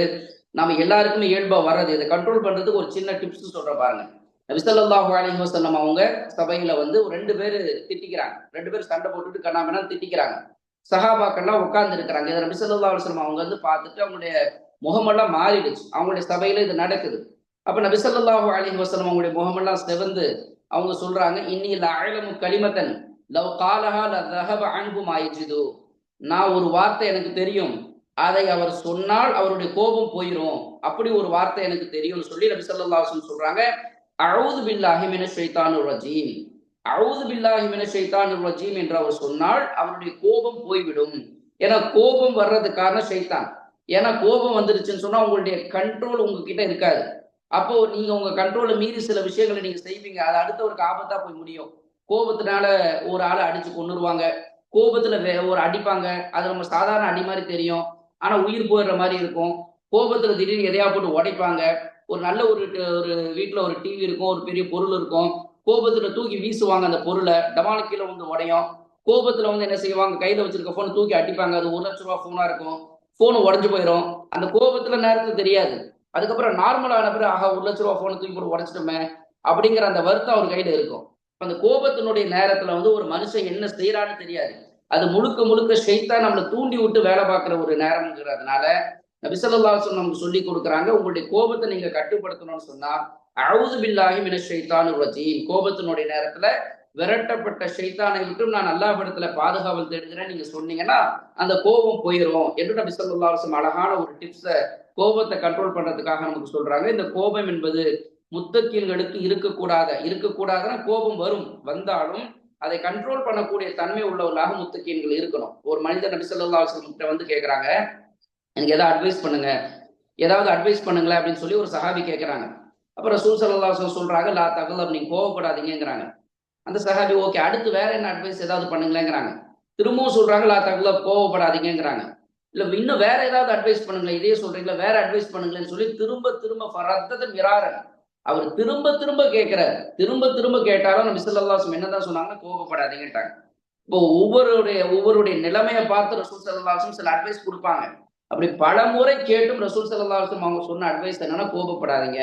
Speaker 1: நம்ம எல்லாருக்குமே இயல்பா வர்றது. இதை கண்ட்ரோல் பண்றதுக்கு ஒரு சின்ன டிப்ஸ் சொல்ற பாருங்க. விசல்லாஹு அலி வசல்லம் அவங்க சபையில வந்து ஒரு ரெண்டு பேர் திட்டிக்கிறாங்க. ரெண்டு பேர் சண்டை போட்டுட்டு கண்ணாமனா திட்டிக்கிறாங்க. சஹாபாக்கள்லாம் உட்கார்ந்து இருக்கிறாங்க. இதை நபிசல்லா அலுவலம் அவங்க வந்து பார்த்துட்டு அவங்களுடைய முகமெல்லாம் மாறிடுச்சு. அவங்களுடைய சபையில இது நடக்குது. அப்ப நபிசல்லாஹு அலி வசலம் அவங்களுடைய முகமெல்லாம் செவந்து அவங்க சொல்றாங்க இன்னில் அழலமு களிமத்தன் லவ் காலஹா லஹப அன்பும் ஆயிடுச்சுது நான் ஒரு வார்த்தை எனக்கு தெரியும் அதை அவர் சொன்னால் அவருடைய கோபம் போயிடும் அப்படி ஒரு வார்த்தை எனக்கு தெரியும்னு சொல்லி நபி சொல்லா சொல்றாங்க அழுது பில்லாஹி மின ஷைத்தானு ரஜீம். அழுது பில்லாஹி மின ஷைத்தானு ரஜீம் என்று அவர் சொன்னால் அவருடைய கோபம் போய்விடும். ஏன்னா கோபம் வர்றதுக்கான ஷைத்தான். ஏன்னா கோபம் வந்துருச்சுன்னு சொன்னா உங்களுடைய கண்ட்ரோல் உங்ககிட்ட இருக்காது. அப்போ நீங்க உங்க கண்ட்ரோல மீறி சில விஷயங்களை நீங்க செய்வீங்க. அது அடுத்தவருக்கு ஆபத்தா போய் முடியும். கோபத்தினால ஒரு ஆளை அடிச்சு கொண்டுருவாங்க கோபத்துல ஒரு அடிப்பாங்க. அது நம்ம சாதாரண அடி மாதிரி தெரியும். ஆனா உயிர் போயிடுற மாதிரி இருக்கும். கோபத்துல திடீர்னு எதையா போட்டு உடைப்பாங்க. ஒரு நல்ல ஒரு ஒரு வீட்டுல ஒரு டிவி இருக்கும். ஒரு பெரிய பொருள் இருக்கும். கோபத்துல தூக்கி வீசுவாங்க அந்த பொருளை. டமான கீழே வந்து உடையும். கோபத்துல வந்து என்ன செய்வாங்க? கையில வச்சிருக்க போன் தூக்கி அடிப்பாங்க. அது ஒரு லட்ச ரூபா போனா இருக்கும். போன் உடஞ்சு போயிடும் அந்த கோபத்துல நேரத்துல தெரியாது. அதுக்கப்புறம் நார்மலான பிறகு ஆகா ஒரு லட்ச ரூபா போனை தூக்கி போட்டு உடச்சிட்டோமே அப்படிங்கிற அந்த வருத்தம் அவர் கையில இருக்கும். அந்த கோபத்தினுடைய நேரத்துல வந்து ஒரு மனுஷன் என்ன செய்யறான்னு தெரியாது. அது முழுக்க முழுக்க ஷெய்தா நம்மளை தூண்டி விட்டு வேலை பார்க்குற ஒரு நேரம்ங்கிறதுனால நபிசல்லாசன் நமக்கு சொல்லி கொடுக்குறாங்க உங்களுடைய கோபத்தை நீங்க கட்டுப்படுத்தணும்னு சொன்னா அழுது பில்லாகி மின ஷெய்தானு ரஜீம். கோபத்தினுடைய நேரத்துல விரட்டப்பட்ட ஷெய்தானை விட்டு நான் அல்லாஹிடத்துல பாதுகாவல் தேடுகிறேன். நீங்க சொன்னீங்கன்னா அந்த கோபம் போயிடும் என்று நபி சொல்லாசம் அழகான ஒரு டிப்ஸை கோபத்தை கண்ட்ரோல் பண்றதுக்காக நமக்கு சொல்றாங்க. இந்த கோபம் என்பது முத்தக்கீன்களுக்கு இருக்கக்கூடாத இருக்கக்கூடாதுன்னா கோபம் வரும். வந்தாலும் அதை கண்ட்ரோல் பண்ணக்கூடிய தன்மை உள்ளவர்களாக முத்தக்கீன்கள் இருக்கணும். ஒரு மனிதர் நபி சொல்லா கிட்ட வந்து கேட்குறாங்க எனக்கு எதாவது அட்வைஸ் பண்ணுங்க. ஏதாவது அட்வைஸ் பண்ணுங்களேன் அப்படின்னு சொல்லி ஒரு சஹாபி கேட்குறாங்க அப்புறம் ரசூல் சல்லா சொல்றாங்க லா தகவல் நீங்க கோவப்படாதீங்கிறாங்க அந்த சஹாபி ஓகே அடுத்து வேற என்ன அட்வைஸ் ஏதாவது பண்ணுங்களேங்கிறாங்க. திரும்பவும் சொல்றாங்க லா தகவல் கோவப்படாதீங்கிறாங்க இல்ல இன்னும் வேற ஏதாவது அட்வைஸ் பண்ணுங்களேன். இதே சொல்றீங்களா? வேற அட்வைஸ் பண்ணுங்களேன்னு சொல்லி திரும்ப திரும்ப ஃபரத்தது மிராரன். அவர் திரும்ப திரும்ப கேட்கிறார். திரும்ப திரும்ப கேட்டாலும் நம்ம மிசல்லாசம் என்னதான் சொன்னாங்க? கோபப்படாதீங்கட்டாங்க இப்போ ஒவ்வொருடைய ஒவ்வொருடைய நிலைமையை பார்த்து ரசூல் சல்லாசம் சில அட்வைஸ் கொடுப்பாங்க. அப்படி பல முறை கேட்டும் ரசூல் சல்லாசம் அவங்க சொன்ன அட்வைஸ் என்னன்னா கோபப்படாதீங்க.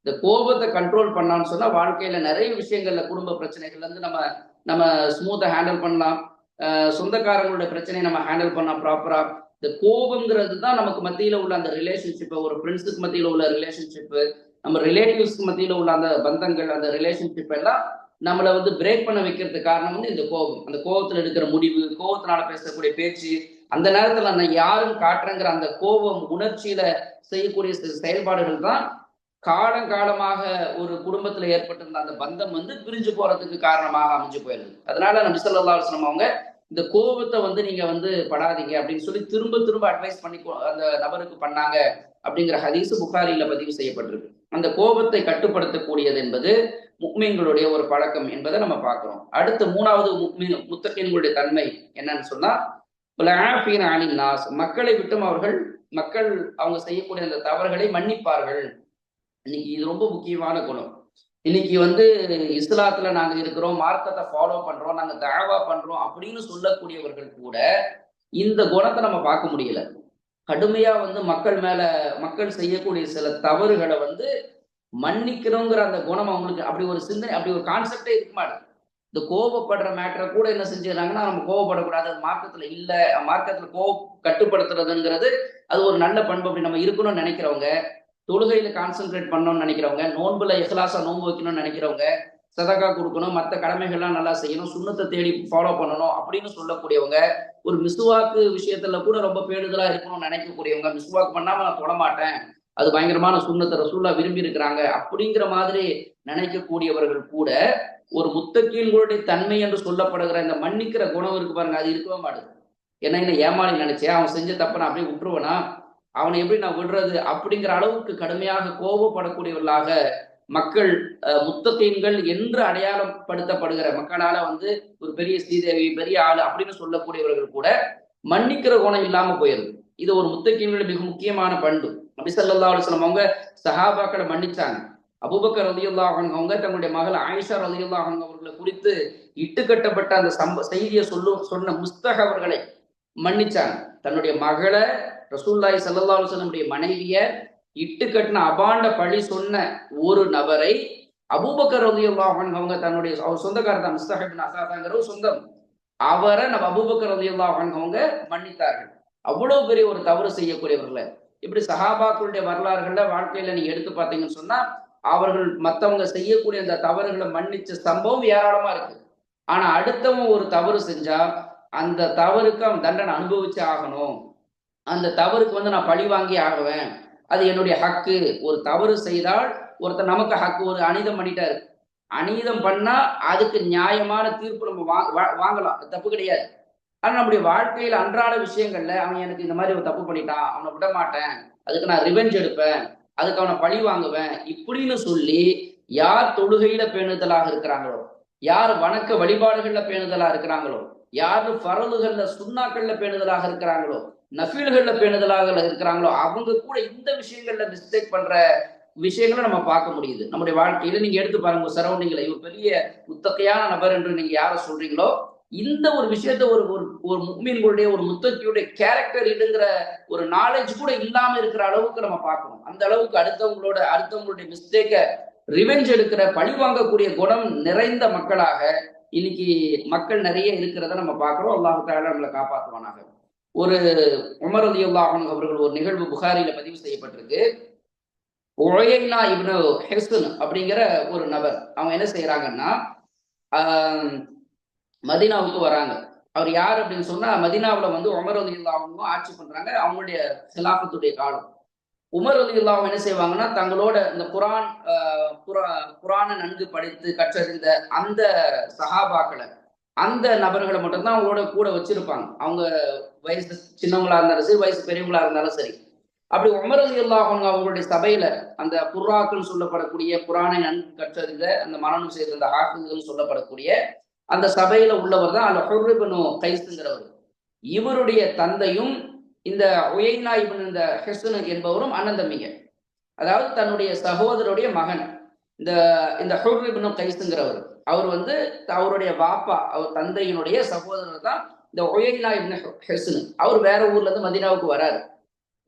Speaker 1: இந்த கோபத்தை கண்ட்ரோல் பண்ணான்னு சொன்னா வாழ்க்கையில நிறைய விஷயங்கள்ல குடும்ப பிரச்சனைகள்ல இருந்து நம்ம நம்ம ஸ்மூத்தா ஹேண்டில் பண்ணலாம். சொந்தக்காரங்களுடைய பிரச்சனையை நம்ம ஹேண்டில் பண்ணலாம் ப்ராப்பரா இந்த கோபம்ங்கிறது தான் நமக்கு மத்தியில உள்ள அந்த ரிலேஷன்ஷிப் ஒரு ஃப்ரெண்ட்ஸுக்கு மத்தியில உள்ள ரிலேஷன்ஷிப்பு நம்ம ரிலேட்டிவ்ஸ்க்கு மத்தியில் உள்ள அந்த பந்தங்கள் அந்த ரிலேஷன்ஷிப் எல்லாம் நம்மளை வந்து பிரேக் பண்ண வைக்கிறது காரணம் வந்து இந்த கோபம். அந்த கோபத்துல எடுக்கிற முடிவு கோபத்தினால பேசக்கூடிய பேச்சு அந்த நேரத்துல நான் யாரும் காட்டுறேங்கிற அந்த கோபம் உணர்ச்சியில செய்யக்கூடிய செயல்பாடுகள் தான் காலங்காலமாக ஒரு குடும்பத்துல ஏற்பட்டிருந்த அந்த பந்தம் வந்து பிரிஞ்சு போறதுக்கு காரணமாக அமைஞ்சு போயிருது அதனால நம்ம சொல்லலாம் அவங்க இந்த கோபத்தை வந்து நீங்க வந்து படாதீங்க அப்படின்னு சொல்லி திரும்ப திரும்ப அட்வைஸ் பண்ணி அந்த நபருக்கு பண்ணாங்க அப்படிங்கிற ஹதீஸ் புகாரியில பதிவு செய்யப்பட்டிருக்கு. அந்த கோபத்தை கட்டுப்படுத்தக்கூடியது என்பது முக்மீன்களுடைய ஒரு பழக்கம் என்பதை நம்ம பார்க்கிறோம். அடுத்து மூணாவது முக்மீன் முத்தகீன்களுடைய தன்மை என்னன்னு சொன்னா நாஸ். மக்களை விட்டும் அவர்கள் மக்கள் அவங்க செய்யக்கூடிய அந்த தவறுகளை மன்னிப்பார்கள். இன்னைக்கு இது ரொம்ப முக்கியமான குணம். இன்னைக்கு வந்து இஸ்லாத்துல நாங்க இருக்கிறோம் மார்க்கத்தை ஃபாலோ பண்றோம் நாங்க தாவா பண்றோம் அப்படின்னு சொல்லக்கூடியவர்கள் கூட இந்த குணத்தை நம்ம பார்க்க முடியல. கடுமையா வந்து மக்கள் மேல மக்கள் செய்யக்கூடிய சில தவறுகளை வந்து மன்னிக்கணுங்கிற அந்த குணம் அவங்களுக்கு அப்படி ஒரு சிந்தனை அப்படி ஒரு கான்செப்டே இருக்க மாட்டேன் இந்த கோபப்படுற மேட்டரை கூட என்ன செஞ்சிடறாங்கன்னா நம்ம கோவப்படக்கூடாது அது மார்க்கத்துல இல்ல மார்க்கத்துல கோவ கட்டுப்படுத்துறதுங்கிறது அது ஒரு நல்ல பண்பு அப்படி நம்ம இருக்கணும்னு நினைக்கிறவங்க தொழுகையில கான்சென்ட்ரேட் பண்ணணும்னு நினைக்கிறவங்க நோன்புல இஹ்லாசா நோன்பு வைக்கணும்னு நினைக்கிறவங்க சதகா கொடுக்கணும் மற்ற கடமைகள்லாம் நல்லா செய்யணும் சுண்ணத்தை தேடி ஃபாலோ பண்ணணும் அப்படின்னு சொல்லக்கூடியவங்க ஒரு மிஸ்வாக்கு விஷயத்துல கூட ரொம்ப பேடுதலா இருக்கணும்னு நினைக்கக்கூடியவங்க மிஸ்வாக் பண்ணாம நான் தொடமாட்டேன் அது பயங்கரமான சுண்ணத்தை ரசூல்லா விரும்பி இருக்கிறாங்க அப்படிங்கிற மாதிரி நினைக்கக்கூடியவர்கள் கூட ஒரு முத்தக்கீன்களுடைய தன்மை என்று சொல்லப்படுகிற இந்த மன்னிக்கிற குணம் இருக்கு பாருங்க அது இருக்கவே மாட்டேது. என்ன என்ன ஏமாளி நினைச்சேன் அவன் செஞ்ச தப்ப நான் அப்படியே விட்டுருவனா? அவனை எப்படி நான் விடுறது? அப்படிங்கிற அளவுக்கு கடுமையாக கோபப்படக்கூடியவர்களாக மக்கள் முத்தகீன்கள் என்று அடையாளப்படுத்தப்படுகிற மக்களால வந்து ஒரு பெரிய ஸ்ரீதேவி பெரிய ஆளு அப்படின்னு சொல்லக்கூடியவர்கள் கூட மன்னிக்கிற குணம் இல்லாம போயிருது. இது ஒரு முத்தக்கீன்களுடைய மிக முக்கியமான பண்பு. நபிசல்லா அலுவலம் அவங்க சஹாபாக்களை மன்னிச்சாங்க. அபுபக்கர் ரலியுல்லா அவங்க தங்களுடைய மகள் ஆயிஷா ரலியுல்லா அவர்களை குறித்து இட்டுக்கட்டப்பட்ட அந்த சம்ப செய்தியை சொல்லும் சொன்ன முஸ்தக அவர்களை மன்னிச்சாங்க. தன்னுடைய மகளை ரசூல்லாய் சல்லா அலுவலமுடைய மனைவிய இட்டு கட்டின அபாண்ட பழி சொன்ன ஒரு நபரை அபூபக்கர் ரலியுல்லா அவங்க தன்னுடைய அவர் சொந்தக்காரர் தான் முஸ்தஹிபின் அசாதாங்கிற சொந்தம். அவரை நம்ம அபூபக்கர் ரலியுல்லா அவங்க மன்னித்தார்கள். அவ்வளவு பெரிய ஒரு தவறு செய்யக்கூடியவர்களை. இப்படி சஹாபாக்களுடைய வரலாறுகள்ல வாழ்க்கையில நீங்க எடுத்து பார்த்தீங்கன்னு சொன்னா அவர்கள் மற்றவங்க செய்யக்கூடிய அந்த தவறுகளை மன்னிச்ச சம்பவம் ஏராளமா இருக்கு. ஆனா அடுத்தவன் ஒரு தவறு செஞ்சா அந்த தவறுக்கு அவன் தண்டனை அனுபவிச்சு ஆகணும். அந்த தவறுக்கு வந்து நான் பழி வாங்கி ஆகுவேன் அது என்னுடைய ஹக்கு. ஒரு தவறு செய்தால் ஒருத்தர் நமக்கு ஹக்கு. ஒரு அனிதம் பண்ணிட்டாரு. அநீதம் பண்ணா அதுக்கு நியாயமான தீர்ப்பு நம்ம வாங்கலாம். தப்பு கிடையாது. ஆனா நம்முடைய வாழ்க்கையில அன்றாட விஷயங்கள்ல அவன் எனக்கு இந்த மாதிரி ஒரு தப்பு பண்ணிட்டான். அவனை விட மாட்டேன். அதுக்கு நான் ரிவெஞ்ச் எடுப்பேன். அதுக்கு அவனை பழி வாங்குவேன். இப்படின்னு சொல்லி யார் தொழுகையில பேணுதலாக இருக்கிறாங்களோ யார் வணக்க வழிபாடுகள்ல பேணுதலா இருக்கிறாங்களோ யார் பரவுகள்ல சுண்ணாக்கள்ல பேணுதலாக இருக்கிறாங்களோ நஃபீல்கள்ல பேணுதலாக இருக்கிறாங்களோ அவங்க கூட இந்த விஷயங்கள்ல மிஸ்டேக் பண்ற விஷயங்களை நம்ம பார்க்க முடியுது. நம்முடைய வாழ்க்கையில நீங்க எடுத்து பாருங்க சரௌண்டிங்ல இவர் பெரிய முத்தகையான நபர் என்று நீங்க யார சொல்றீங்களோ இந்த ஒரு விஷயத்த ஒரு ஒரு மீன்களுடைய ஒரு முத்தத்தியுடைய கேரக்டர் இதுங்கிற ஒரு நாலேஜ் கூட இல்லாம இருக்கிற அளவுக்கு நம்ம பார்க்கணும். அந்த அளவுக்கு அடுத்தவங்களோட அடுத்தவங்களுடைய மிஸ்டேக்க ரிவெஞ்ச் எடுக்கிற பழி வாங்கக்கூடிய குணம் நிறைந்த மக்களாக இன்னைக்கு மக்கள் நிறைய இருக்கிறத நம்ம பார்க்கிறோம். அல்லாஹால நம்மளை காப்பாற்றுவானாக. ஒரு உமர் அலி அல்லாஹன் அவர்கள் ஒரு நிகழ்வு புகாரியில பதிவு செய்யப்பட்டிருக்கு. ஒழைனா இப்னு ஹெசன் அப்படிங்கிற ஒரு நபர் அவங்க என்ன செய்யறாங்கன்னா மதினாவுக்கு வராங்க. அவர் யார் அப்படின்னு சொன்னா மதினாவில் வந்து உமர் அலி அல்லாவும் ஆட்சி பண்றாங்க அவங்களுடைய சிலாபத்துடைய காலம். உமர் அலி அல்லாவும் என்ன செய்வாங்கன்னா தங்களோட இந்த குரான் குரா குரானை நன்கு படித்து கற்றறிந்த அந்த சஹாபாக்களை அந்த நபர்களை மட்டும்தான் அவங்களோட கூட வச்சிருப்பாங்க. அவங்க வயசு சின்னவங்களா இருந்தாலும் சரி வயசு பெரியவங்களா இருந்தாலும் சரி. அப்படி உமர் அலி அல்லாஹ் அவங்களுடைய சபையில அந்த குர்ராக்கள் சொல்லப்படக்கூடிய புராணை நன்கு கற்றறிந்த அந்த மரணம் செய்த அந்த ஹாஃபில்கள் சொல்லப்படக்கூடிய அந்த சபையில உள்ளவர் தான் அந்த ஹொர்ரிபனு கைஸுங்கிறவர். இவருடைய தந்தையும் இந்த ஒயினா இவன் இந்த ஹெசுனு என்பவரும் அண்ணன் அதாவது தன்னுடைய சகோதரருடைய மகன். இந்த இந்த ஹொர்ரிபனு கைஸுங்கிறவர். அவர் வந்து அவருடைய வாப்பா அவர் தந்தையினுடைய சகோதரர் தான் இந்த ஒயினா இப்னு ஹெசன். அவர் வேற ஊர்ல இருந்து மதினாவுக்கு வராரு.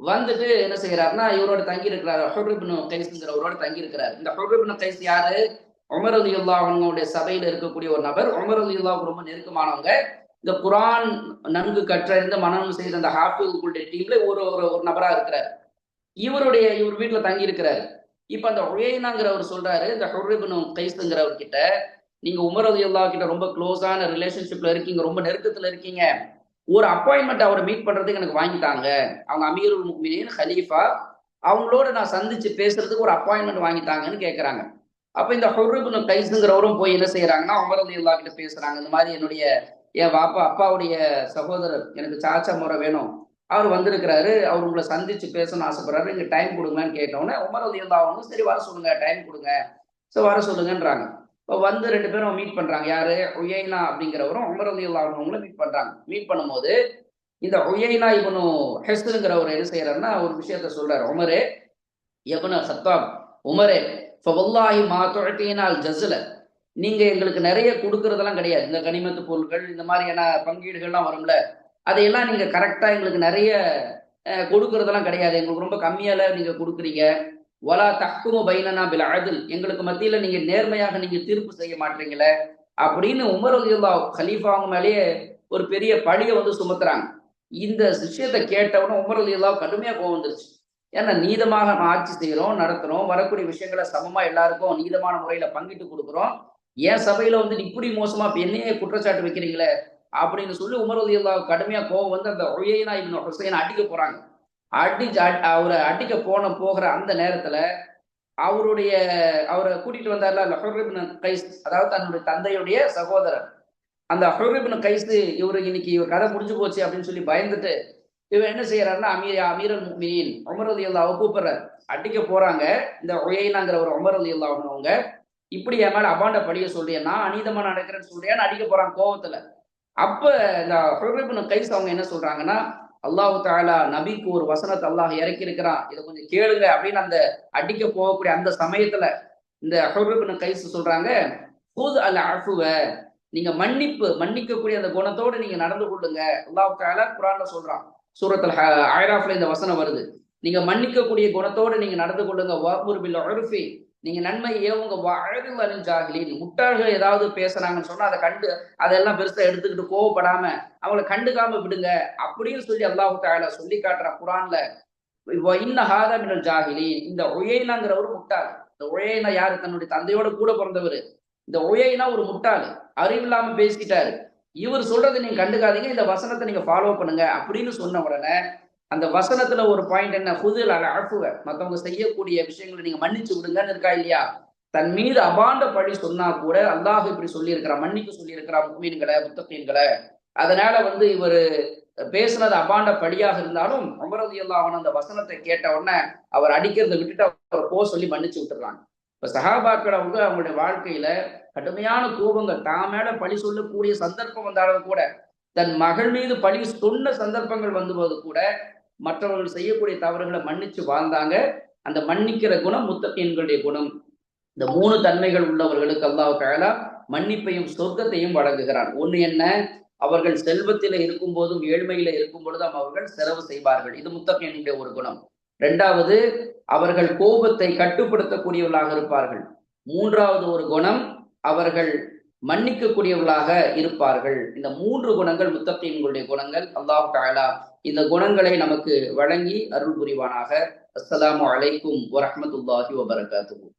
Speaker 1: வந்துட்டு என்ன செய்யறாருன்னா இவரோட தங்கி இருக்கிறாரு ஹொர்ரிபனு கைஸ்ங்கிறவரோட தங்கி இருக்கிறாரு இந்த ஹொர்ரிபனு கைஸ் யாரு? உமர் அலி அவங்களுடைய சபையில இருக்கக்கூடிய ஒரு நபர். உமர் அலி ரொம்ப நெருக்கமானவங்க. இந்த குரான் நன்கு கற்றறிந்த மனம் செய்த அந்த ஹாஃபிகளுடைய டீம்ல ஒரு ஒரு ஒரு நபரா இருக்கிறார். இவருடைய இவர் வீட்டுல தங்கி இருக்கிறாரு இப்ப அந்த ஒயேனாங்கிறவர் சொல்றாரு இந்த ஹொர்ரிபனு கைஸ்ங்கிறவர்கிட்ட நீங்க உமர் அலி கிட்ட ரொம்ப க்ளோஸான ரிலேஷன்ஷிப்ல இருக்கீங்க ரொம்ப நெருக்கத்துல இருக்கீங்க. ஒரு அப்பாயின்மெண்ட் அவரை மீட் பண்றதுக்கு எனக்கு வாங்கிட்டாங்க அவங்க அமீருல் முக்மினின் ஹலீஃபா அவங்களோட நான் சந்திச்சு பேசுறதுக்கு ஒரு அப்பாயின்மெண்ட் வாங்கிட்டாங்கன்னு கேட்கறாங்க அப்ப இந்த ஹொர்ரிபுன் கைஸுங்கிறவரும் போய் என்ன செய்யறாங்கன்னா அமர் அலி அல்லா கிட்ட பேசுறாங்க இந்த மாதிரி என்னுடைய என் பாப்பா அப்பாவுடைய சகோதரர் எனக்கு சாச்சா முறை வேணும். அவர் வந்திருக்கிறாரு அவர் உங்களை சந்திச்சு பேசணும்னு ஆசைப்படுறாரு இங்க டைம் கொடுங்கன்னு கேட்டோன்னே உமர் ரதி ஆகணும் சரி வர சொல்லுங்க டைம் கொடுங்க. ஸோ வர சொல்லுங்கன்றாங்க. வந்து ரெண்டு பேரும் மீட் பண்றாங்க. யாரு? உயைனா அப்படிங்கிறவரும் உமர் அலி அவங்களும் மீட் பண்றாங்க. மீட் பண்ணும்போது இந்த உயைனா இவனு ஹெஸ்துங்கிறவர் என்ன செய்யறாருன்னா ஒரு விஷயத்த சொல்றாரு. உமரே எவனு சத்தாப் உமரே ஃபவல்லாஹி மா துழத்தினால் ஜஸ்ல நீங்க எங்களுக்கு நிறைய கொடுக்கறதெல்லாம் கிடையாது. இந்த கனிமத்து பொருட்கள் இந்த மாதிரியான பங்கீடுகள்லாம் வரும்ல அதையெல்லாம் நீங்க கரெக்டா எங்களுக்கு நிறைய கொடுக்கறதெல்லாம் கிடையாது. எங்களுக்கு ரொம்ப கம்மியால நீங்க கொடுக்குறீங்க. வலா தக்குமு பைனனா பில் அதில் எங்களுக்கு மத்தியில நீங்க நேர்மையாக நீங்க தீர்ப்பு செய்ய மாட்டீங்களே அப்படின்னு உமர் ரலியல்லா கலீஃபாங்க மேலேயே ஒரு பெரிய பழியை வந்து சுமத்துறாங்க. இந்த விஷயத்தை கேட்டவன உமர் ரலியல்லா கடுமையா கோவம் வந்துருச்சு. ஏன்னா நீதமாக நம்ம ஆட்சி செய்கிறோம் நடத்துறோம் வரக்கூடிய விஷயங்களை சமமா எல்லாருக்கும் நீதமான முறையில பங்கிட்டு கொடுக்குறோம். என் சபையில வந்து இப்படி மோசமா என்னையே குற்றச்சாட்டு வைக்கிறீங்களே அப்படின்னு சொல்லி உமர் ரலியல்லா கடுமையா கோவம் வந்து அந்த ஒய்யனா இப்னு ஹுசைன் அடிக்க போறாங்க. அடி- அவரை அடிக்க போன போகிற அந்த நேரத்துல அவருடைய அவரை கூட்டிட்டு வந்தார்ல அந்த கைஸ் அதாவது தன்னுடைய தந்தையுடைய சகோதரர். அந்த ஹொரிபின் கைஸ் இவரு இன்னைக்கு இவர் கதை முடிஞ்சு போச்சு அப்படின்னு சொல்லி பயந்துட்டு இவர் என்ன செய்யறாருன்னா அமீர் அமீரன் மீன் உமர் அலி அல்லாவை கூப்பிடுறாரு. அடிக்க போறாங்க இந்த ஒயைனாங்கிற ஒரு உமர் அலி அவங்க. இப்படி என் மேல அபாண்ட படிய சொல்றியா நான் அநீதமா நடக்கிறேன்னு சொல்றியான்னு அடிக்க போறாங்க கோவத்துல. அப்ப இந்த ஹொரிபின் கைஸ் அவங்க என்ன சொல்றாங்கன்னா அல்லாஹு தாலா நபிக்கு ஒரு வசனத்தை அல்லாஹ் இறக்கி இருக்கிறான் இதை கொஞ்சம் கேளுங்க அப்படின்னு அந்த அடிக்க போகக்கூடிய அந்த சமயத்துல இந்த ஹுர்ரிப்னு கைஸ் சொல்றாங்க ஹூத் அல் அஃபுவ. நீங்க மன்னிப்பு மன்னிக்கக்கூடிய அந்த குணத்தோடு நீங்க நடந்து கொள்ளுங்க. அல்லாஹு தாலா குரான்ல சொல்றான். சூரத்தில் ஆயிராஃப்ல இந்த வசனம் வருது. நீங்க மன்னிக்கக்கூடிய குணத்தோடு நீங்க நடந்து கொள்ளுங்க. வாபுர் பில் நீங்க நன்மை ஏவுங்க வாழ்வில் அணிஞ்சாகலின் முட்டாள்கள் ஏதாவது பேசுறாங்கன்னு சொன்னா அதை கண்டு அதெல்லாம் பெருசா எடுத்துக்கிட்டு கோவப்படாம அவங்கள கண்டுக்காம விடுங்க அப்படின்னு சொல்லி அல்லாஹு தாயில சொல்லி காட்டுற குரான்ல. இன்னஹாத மினல் ஜாகிலி இந்த ஒயைனாங்கிற ஒரு முட்டாள். இந்த ஒயைனா யாரு? தன்னுடைய தந்தையோட கூட பிறந்தவர். இந்த ஒயைனா ஒரு முட்டாள். அறிவில்லாம பேசிக்கிட்டாரு இவர் சொல்றதை நீங்க கண்டுக்காதீங்க இந்த வசனத்தை நீங்க ஃபாலோ பண்ணுங்க அப்படின்னு சொன்ன உடனே அந்த வசனத்துல ஒரு பாயிண்ட் என்ன? புதில் அல அழப்புவ மற்றவங்க செய்யக்கூடிய விஷயங்களை நீங்க மன்னிச்சு விடுங்கன்னு இருக்கா இல்லையா? தன் மீது அபாண்ட பழி சொன்னா கூட அல்லாஹ் இப்படி சொல்லியிருக்கிறான் மன்னிக்க சொல்லியிருக்கிறான் முக்மீன்களை முத்தப்பீன்களை அதனால வந்து இவர் பேசுனது அபாண்ட படியாக இருந்தாலும் உமரது எல்லாம் அந்த வசனத்தை கேட்ட உடனே அவர் அடிக்கிறத விட்டுட்டு அவர் போ சொல்லி மன்னிச்சு விட்டுறாங்க. இப்ப சகாபாக்கள் அவங்க அவங்களுடைய வாழ்க்கையில கடுமையான கோபங்கள். தான் மேல பழி சொல்லக்கூடிய சந்தர்ப்பம் வந்தாலும் கூட தன் மகள் மீது பழி சொன்ன சந்தர்ப்பங்கள் வந்தபோது கூட மற்றவர்கள் செய்யக்கூடிய தவறுகளை மன்னிச்சு வாழ்ந்தாங்க. அந்த மன்னிக்கிற குணம் முத்தகீன்களுடைய குணம். இந்த மூணு தன்மைகள் உள்ளவர்களுக்கு அல்லாஹ் தஆலா மன்னிப்பையும் சொர்க்கத்தையும் வழங்குகிறான். ஒன்று என்ன? அவர்கள் செல்வத்தில இருக்கும் போதும் ஏழ்மையில இருக்கும் பொழுதும் அவர்கள் செலவு செய்வார்கள். இது முத்தகீனுடைய ஒரு குணம். ரெண்டாவது அவர்கள் கோபத்தை கட்டுப்படுத்தக்கூடியவர்களாக இருப்பார்கள். மூன்றாவது ஒரு குணம் அவர்கள் மன்னிக்கக்கூடியவர்களாக இருப்பார்கள். இந்த மூன்று குணங்கள் முத்தகீன்களுடைய குணங்கள். அல்லாஹ் தஆலா இந்த குணங்களை நமக்கு வழங்கி அருள் புரிவானாக. அஸ்லாம் வலைக்கும் வரமத்துல்லாஹி வபரகாத்துஹு.